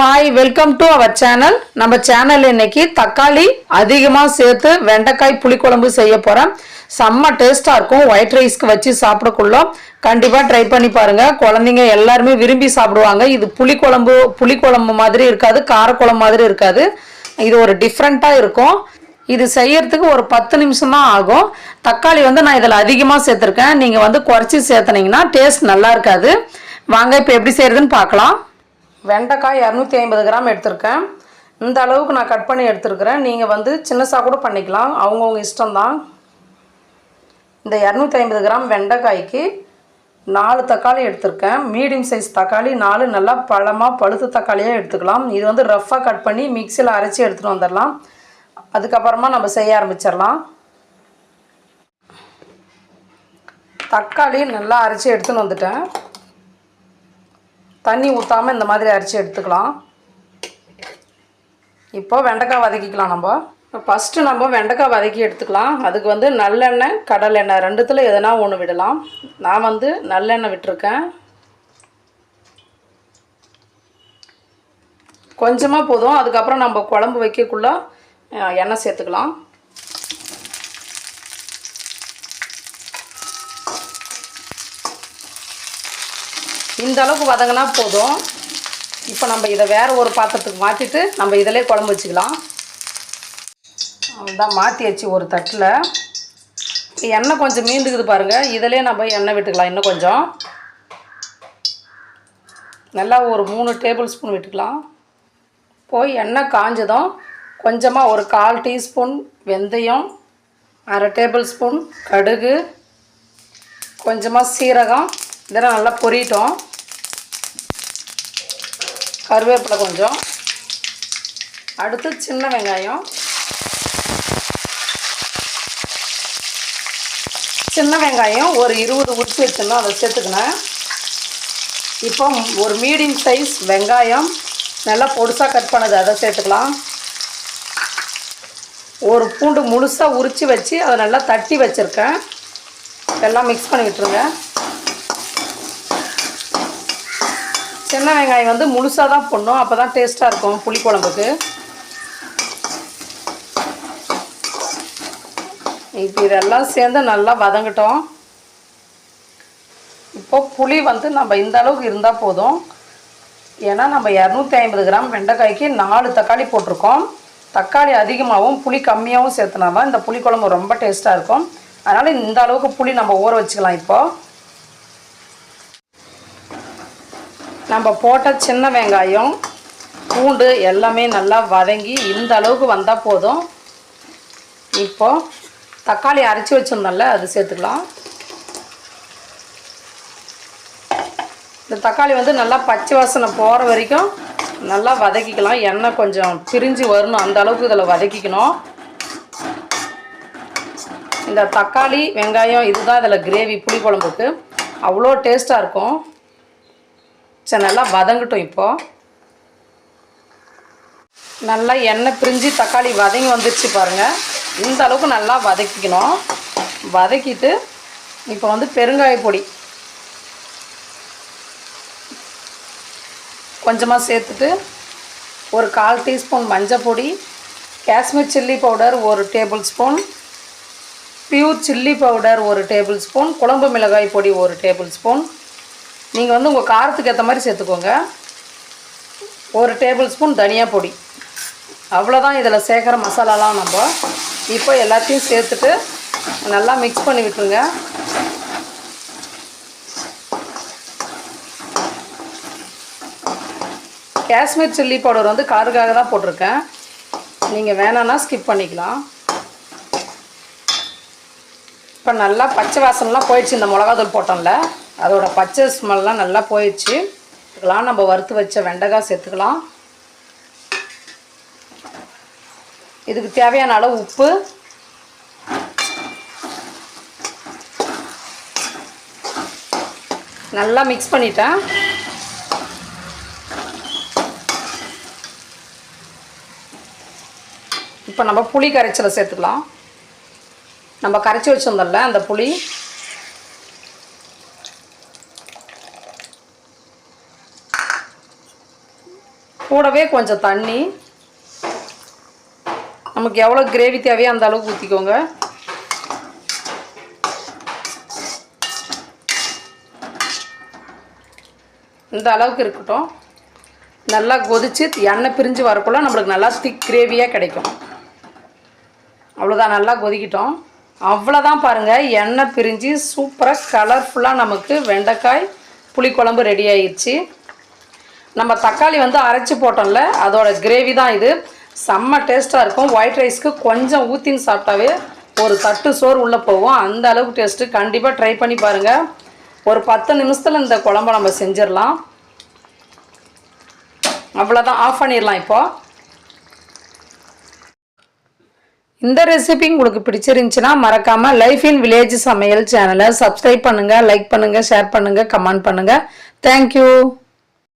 Hi welcome to our channel நம்ம channel இன்னைக்கு தக்காளி அதிகமாக சேர்த்து வெண்டைக்காய் புளிக்குழம்பு செய்ய போகிறேன் செம்ம டேஸ்ட்டாக இருக்கும். ஒயிட் ரைஸ்க்கு வச்சு சாப்பிடக்குள்ளோம். கண்டிப்பாக ட்ரை பண்ணி பாருங்கள் குழந்தைங்க எல்லாருமே விரும்பி சாப்பிடுவாங்க. இது புளிக்குழம்பு புளிக்குழம்பு மாதிரி இருக்காது காரக்குழம்பு மாதிரி இருக்காது. இது ஒரு டிஃப்ரெண்ட்டாக இருக்கும். இது செய்யறதுக்கு ஒரு பத்து நிமிஷம் தான் ஆகும். தக்காளி வந்து நான் இதில் அதிகமாக சேர்த்துருக்கேன். நீங்கள் வந்து குறைச்சி சேர்த்துனீங்கன்னா டேஸ்ட் நல்லா இருக்காது. வாங்க இப்போ எப்படி செய்யறதுன்னு பார்க்கலாம். வெண்டைக்காய் இரநூத்தி ஐம்பது கிராம் எடுத்திருக்கேன். இந்த அளவுக்கு நான் கட் பண்ணி எடுத்துருக்கிறேன். நீங்கள் வந்து சின்னசாக கூட பண்ணிக்கலாம். அவங்கவுங்க இஷ்டம்தான். இந்த இரநூத்தி ஐம்பது கிராம் வெண்டைக்காய்க்கு நாலு தக்காளி எடுத்திருக்கேன். மீடியம் சைஸ் தக்காளி நாலு நல்லா பழமாக பழுத்த தக்காளியாக எடுத்துக்கலாம். இது வந்து ரஃப்பாக கட் பண்ணி மிக்சியில் அரைச்சி எடுத்துகிட்டு வந்துடலாம். அதுக்கப்புறமா நம்ம செய்ய ஆரம்பிச்சிடலாம். தக்காளி நல்லா அரைச்சி எடுத்துன்னு வந்துட்டேன். தண்ணி ஊற்றாமல் இந்த மாதிரி அரைச்சி எடுத்துக்கலாம். இப்போ வெண்டைக்காய் வதக்கிக்கலாம் நம்ம. ஃபஸ்ட்டு நம்ம வெண்டைக்காய் வதக்கி எடுத்துக்கலாம். அதுக்கு வந்து நல்லெண்ணெய் கடலெண்ணெய் ரெண்டுத்தில் எதனா ஒன்று விடலாம். நான் வந்து நல்லெண்ணெய் விட்டுருக்கேன். கொஞ்சமாக போதும். அதுக்கப்புறம் நம்ம குழம்பு வைக்கக்குள்ள எண்ணெய் சேர்த்துக்கலாம். இந்த அளவுக்கு வதங்கினா போதும். இப்போ நம்ம இதை வேறு ஒரு பாத்திரத்துக்கு மாற்றிட்டு நம்ம இதிலே குழம்பு வச்சுக்கலாம். அதான் மாற்றி வச்சு ஒரு தட்டில். எண்ணெய் கொஞ்சம் மீந்துக்குது பாருங்கள் இதிலே நம்ம எண்ணெய் விட்டுக்கலாம் இன்னும் கொஞ்சம். நல்லா ஒரு மூணு டேபிள் ஸ்பூன் விட்டுக்கலாம். போய் எண்ணெய் காஞ்சதும் கொஞ்சமாக ஒரு கால் டீஸ்பூன் வெந்தயம் அரை டேபிள் ஸ்பூன் கடுகு கொஞ்சமாக சீரகம். இதெல்லாம் நல்லா பொரியட்டும் கருவேப்பிலை கொஞ்சம். அடுத்து சின்ன வெங்காயம். சின்ன வெங்காயம் ஒரு இருபது உரிச்சு வச்சிருந்தோம் அதை சேர்த்துக்கினேன். இப்போ ஒரு மீடியம் சைஸ் வெங்காயம் நல்லா பொடுசாக கட் பண்ணது அதை சேர்த்துக்கலாம். ஒரு பூண்டு முழுசாக உரித்து வச்சு அதை நல்லா தட்டி வச்சுருக்கேன். எல்லாம் மிக்ஸ் பண்ணி விட்டுருங்க சின்ன வெங்காயம் வந்து முழுசாக தான் போடணும். அப்போ தான் டேஸ்ட்டாக இருக்கும் புளிக்குழம்புக்கு. இப்போ இதெல்லாம் சேர்ந்து நல்லா வதங்கட்டும். இப்போ புளி வந்து நம்ம இந்த அளவுக்கு இருந்தால் போதும். ஏன்னா நம்ம இரநூத்தி ஐம்பது கிராம் வெண்டைக்காய்க்கு நாலு தக்காளி போட்டிருக்கோம். தக்காளி அதிகமாகவும் புளி கம்மியாகவும் சேர்த்துனா தான் இந்த புளிக்குழம்பு ரொம்ப டேஸ்ட்டாக இருக்கும். அதனால் இந்த அளவுக்கு புளி நம்ம ஊற வச்சுக்கலாம் இப்போது நம்ம போட்ட சின்ன வெங்காயம் பூண்டு எல்லாமே நல்லா வதங்கி இந்த அளவுக்கு வந்தால் போதும். இப்போ தக்காளி அரைச்சி வச்சுருந்தோம்ல அது சேர்த்துக்கலாம். இந்த தக்காளி வந்து நல்லா பச்சை வாசனை போகிற வரைக்கும் நல்லா வதக்கிக்கலாம். எண்ணெய் கொஞ்சம் பிரிஞ்சு வரணும். அந்த அளவுக்கு இதில் வதக்கிக்கணும். இந்த தக்காளி வெங்காயம் இதுதான் இதில் கிரேவி புளிக்குழம்புக்கு. அவ்வளோ டேஸ்ட்டாக இருக்கும். சரி நல்லா வதங்கட்டும் இப்போது நல்லா எண்ணெய் பிரிஞ்சு தக்காளி வதங்கி வந்துருச்சு பாருங்கள் இந்த அளவுக்கு நல்லா வதக்கிக்கணும். வதக்கிட்டு இப்போ வந்து பெருங்காய பொடி. கொஞ்சமாக சேர்த்துட்டு ஒரு கால் டீஸ்பூன் மஞ்சள் பொடி காஷ்மீர் சில்லி பவுடர் ஒரு tablespoon pure chilli powder ஒரு டேபிள் ஸ்பூன் குழம்பு மிளகாய் பொடி ஒரு டேபிள் ஸ்பூன் நீங்கள் வந்து உங்கள் காரத்துக்கு ஏற்ற மாதிரி சேர்த்துக்கோங்க. ஒரு டேபிள் ஸ்பூன் தனியா பொடி. அவ்வளோதான் இதில் சேர்க்குற மசாலாலாம் நம்ம இப்போ எல்லாத்தையும் சேர்த்துட்டு நல்லா மிக்ஸ் பண்ணி விட்டுருங்க. காஷ்மீர் சில்லி பவுடர் வந்து காருக்காக தான் போட்டிருக்கேன். நீங்கள் வேணான்னா ஸ்கிப் பண்ணிக்கலாம். இப்போ நல்லா பச்சை வாசனெலாம் போயிடுச்சு இந்த மிளகாத்தூள் போட்டோம்ல. அதோடய பச்சை ஸ்மெல்லாம் நல்லா போயிடுச்சு. இதுக்கெல்லாம் நம்ம வறுத்து வச்ச வெண்டைக்காய் சேர்த்துக்கலாம். இதுக்கு தேவையான அளவு உப்பு. நல்லா மிக்ஸ் பண்ணிட்டேன். இப்போ நம்ம புளி கரைச்சலை சேர்த்துக்கலாம். நம்ம கரைச்சி வச்சிருந்தோம்ல அந்த புளி. கூடவே கொஞ்சம் தண்ணி. நமக்கு எவ்வளோ கிரேவி தேவையோ அந்த அளவுக்கு ஊற்றிக்கோங்க இந்த அளவுக்கு இருக்கட்டும். நல்லா கொதிச்சு எண்ணெய் பிரிஞ்சு வரக்குள்ள நம்மளுக்கு நல்லா திக் கிரேவியாக கிடைக்கும். அவ்வளோதான் நல்லா கொதிக்கிட்டோம். அவ்வளோதான் பாருங்கள் எண்ணெய் பிரிஞ்சு சூப்பராக கலர்ஃபுல்லாக நமக்கு வெண்டைக்காய் புளிக்குழம்பு ரெடி ஆயிடுச்சு நம்ம தக்காளி வந்து அரைச்சி போட்டோம்ல அதோட கிரேவி தான் இது. செம்ம டேஸ்ட்டாக இருக்கும். ஒயிட் ரைஸ்க்கு கொஞ்சம் ஊற்றின்னு சாப்பிட்டாவே ஒரு தட்டு சோறு உள்ளே போகும். அந்த அளவுக்கு டேஸ்ட்டு கண்டிப்பாக ட்ரை பண்ணி பாருங்கள் ஒரு பத்து நிமிஷத்தில் இந்த குழம்ப நம்ம செஞ்சிடலாம். அவ்வளோதான் ஆஃப் பண்ணிடலாம் இப்போது இந்த ரெசிபி உங்களுக்கு பிடிச்சிருந்துச்சுன்னா மறக்காமல் லைஃப் இன் வில்லேஜ் சமையல் சேனலை சப்ஸ்கிரைப் பண்ணுங்கள் லைக் பண்ணுங்கள் ஷேர் பண்ணுங்கள் கமெண்ட் பண்ணுங்கள் தேங்க்யூ